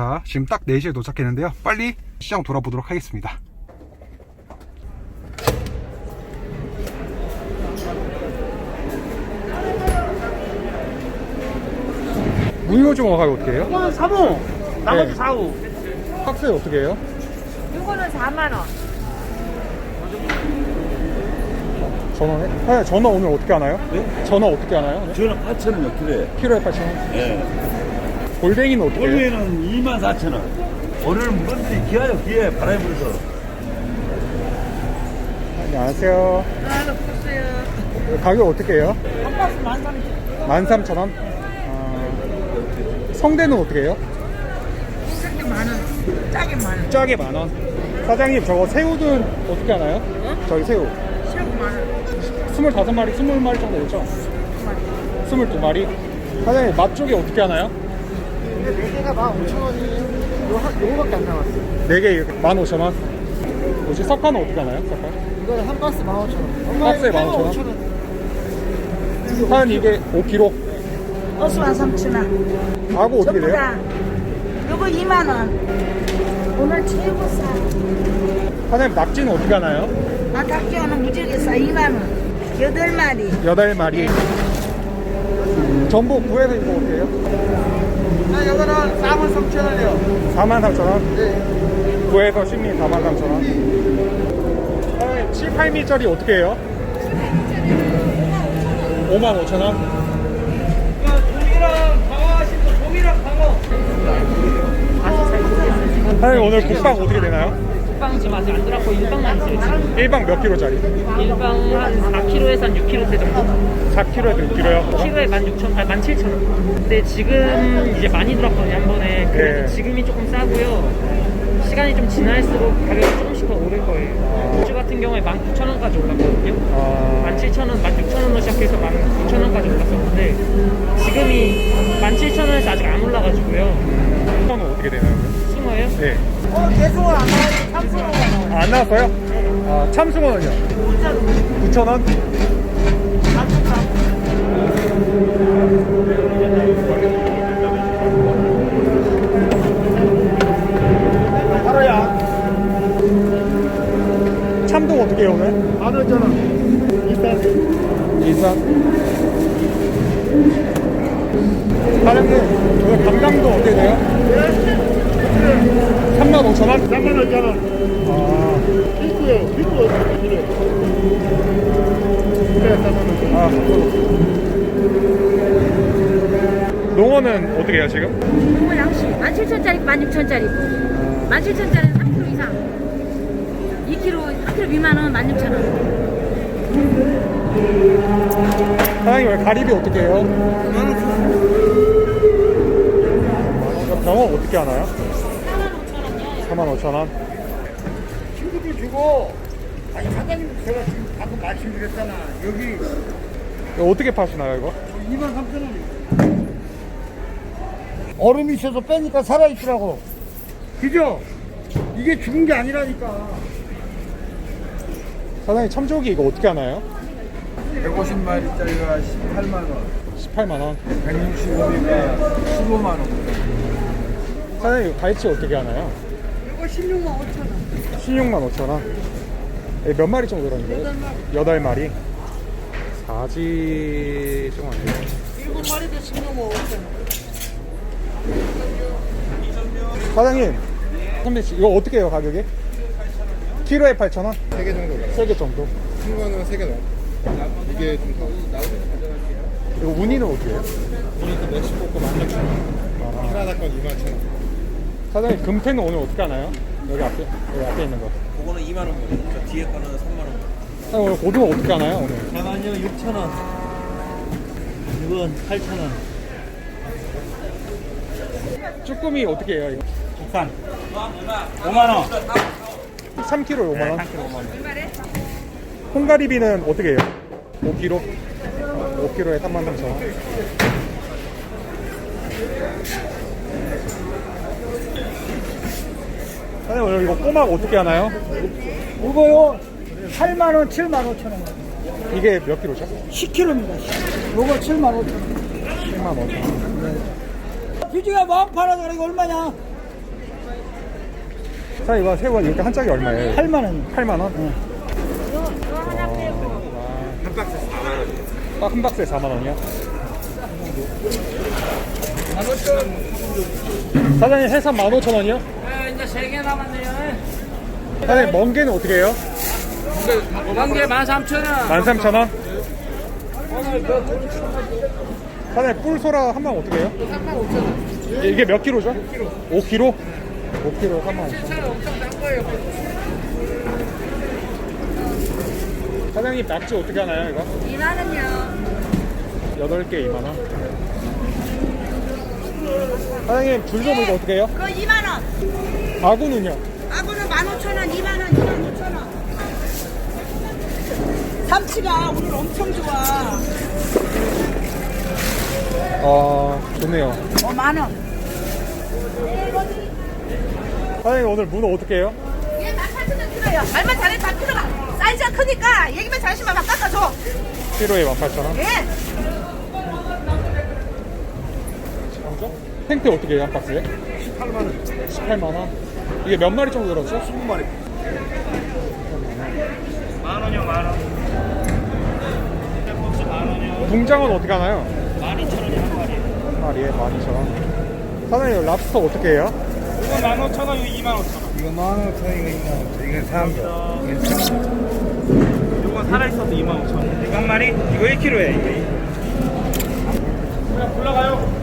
자, 지금 딱 4시에 도착했는데요. 빨리 시장 돌아보도록 하겠습니다. 무늬오징어 가격 어떻게 해요? 이거는 3호, 나머지 네. 4호. 학생 어떻게 해요? 이거는 4만 원. 전화해? 네, 전화 오늘 어떻게 하나요? 네? 전화 어떻게 하나요? 저는 8,000원요, 키로에. 키로에 8,000원? 예. 골뱅이는 어떻게 해요? 원래는 24,000원. 오늘 물건들이 귀하요, 귀해. 바람이 불어서. 안녕하세요. 가격 어떻게 해요? 한 박스 13,000원. 13,000원? 아, 성대는 어떻게 해요? 만 원. 짜게 만 원. 짜게 만원. 사장님, 저거 새우는 어떻게 하나요? 저기 새우. 새우 만 원. 25마리, 20마리 정도 되죠? 22마리. 사장님, 맛쪽이 어떻게 하나요? 근데 4개가 15,000원이 요, 한- 요거밖에 안 나왔어. 4개 이렇게 15,000원. 뭐지, 석화는 어떻게 하나요? 석화? 이거 한 박스 15,000원. 박스에 15,000원? 한 이게 5kg. 어수와 3,000원. 하고 어떻게 돼요? 요거 2만 원. 오늘 최고 싸. 사장님, 낙지는 어떻게 하나요? 나 닭지어는 무지하게 싸. 2만 원. 여덟 마리. 8마리. 전복 구해서 이거 해요? 아, 이거는 43,000원이요. 43,000원. 네. 구해서 신민 43,000원. 사장님, 7, 8미짜리 어떻게 해요? 55,000원. 동이랑 방어 하신 거, 동이랑 방어. 사장님, 오늘 국방 어떻게 되나요? 빵 지금 아직 안 들어갔고 일빵만 있어요 지금 1방 몇 킬로짜리? 일빵 한 4kg에서 한 6kg 정도 4kg에서 6kg요? 키로에 16,000, 아 17,000원 근데 지금 이제 많이 들었거든요 한 번에 그래서 네. 지금이 조금 싸고요 시간이 좀 지날수록 가격이 조금씩 더 오를 거예요 우주 같은 경우에 19,000원까지 올랐거든요 아, 17,000원, 16,000원으로 시작해서 19,000원까지 올랐었는데 지금이 17,000원에서 아직 안 올라가지고요 국방은 어떻게 되나요? 싱어예요? 네. 어, 개수가 안 나와요. 안. 아, 안 나왔어요? 아, 참숭어는요? 9,000원? 하루야. 참동 어떻게 해요, 오늘? 15,000원. 일단. 일산. 사장님, 오늘 감당도 어떻게 돼요? 35,000원? 35,000원. 아, 빅구요. 빅구 어떻게 그래? 그래, 35,000원. 아. 농어는 어떻게 해요, 지금? 농어 양식 17,000짜리 16,000짜리고 17,000짜리는 3kg 이상 2kg 1kg 미만은 16,000원 사장님, 오늘 가리비 어떻게 해요? 병어 어떻게 하나요? 45,000원. 친구들 주고. 아니, 사장님, 제가 지금 방금 말씀드렸잖아. 여기 이거 어떻게 파시나요, 이거? 2만 3천 원이요. 얼음이 있어서 빼니까 살아있더라고. 그죠? 이게 죽은 게 아니라니까. 사장님, 참조기 이거 어떻게 하나요? 150마리짜리가 18만원, 18만원. 165미가 15만원. 사장님, 이거 갈치 어떻게 하나요? 이거 16만 5천 원. 16만 5천원. 몇 마리 정도 들었는데요? 8마리. 4지 좀안 돼요. 일곱 마리도 16만 5천 원. 사장님, 선배 씨, 이거 어떻게 해요, 가격이? 키로에 8,000원? 3개 정도 올라요. 3개 정도. 큰 거는 3개 넘어. 이게 좀 더. 이거 우니는 어떻게 해요? 보니까 멕시코 거 16,000원. 캐나다 건 21,000원. 사장님, 금태는 오늘 어떻게 하나요? 여기 앞에, 여기 앞에 있는 거. 그거는 2만원 거예요. 저 뒤에 거는 3만 원. 사장님, 오늘 고등어 어떻게 하나요, 오늘? 잠깐요, 6,000원. 이건 8,000원. 쭈꾸미 어떻게 해요, 이거? 국산. 5만 원. 3kg에 5만원? 3kg 5만 원. 홍가리비는 어떻게 해요? 5kg? 5kg에 33,000원. 사장님, 오늘 이거 꼬막 어떻게 하나요? 이거요. 8만 원, 7만 5천 원. 이게 몇 킬로죠? 10kg입니다. 요거 7만 5천 원. 10만 5천 원. 비지가 마음 팔아서 이거 얼마냐? 자 이거 새우가 이렇게 한 짝이 얼마예요? 8만 원. 8만 원? 이거. 한 박스 4만 원. 딱한 박스에 4만 원이야? 사장님 해삼 15,000원이요? 네, 이제 3개 남았네요. 사장님 멍게는 어떻게 해요? 만개 13,000원. 13,000원? 사장님 뿔소라 한 방 어떻게 해요? 35,000원 이게 몇 킬로죠? 5kg? 5kg? 5kg 3만 5천 사장님 낙지 어떻게 하나요 이거? 2만 원요. 8개 2만원 사장님 줄돔 이거 어떻게 해요? 그거 2만 원. 아구는요? 아구는 15,000원, 2만 원, 2만 5천 원. 삼치가 오늘 엄청 좋아. 아 좋네요 5만 원. 사장님 오늘 문어 어떻게 해요? 얘 18,000원 키로요. 말만 잘해 다 키로가. 사이즈가 크니까 얘기만 잘하시면 막 깎아줘. 키로에 18,000원 예. 생태 어떻게 해요 한 박스에? 18만원 18만원 이게 몇 마리 정도 들었죠? 20마리 만 원이요 만원 붕장어는 어떻게 하나요? 12,000원이 한 마리 한 마리에 12,000원 사장님 랍스터 어떻게 해요? 이거 15,000원 이거 25,000원 이거 만 원, 이거 2만 원. 이거 3점. 이거 살아있어도 25,000원 이거 한 마리? 이거 1kg에 이게 그냥 불러가요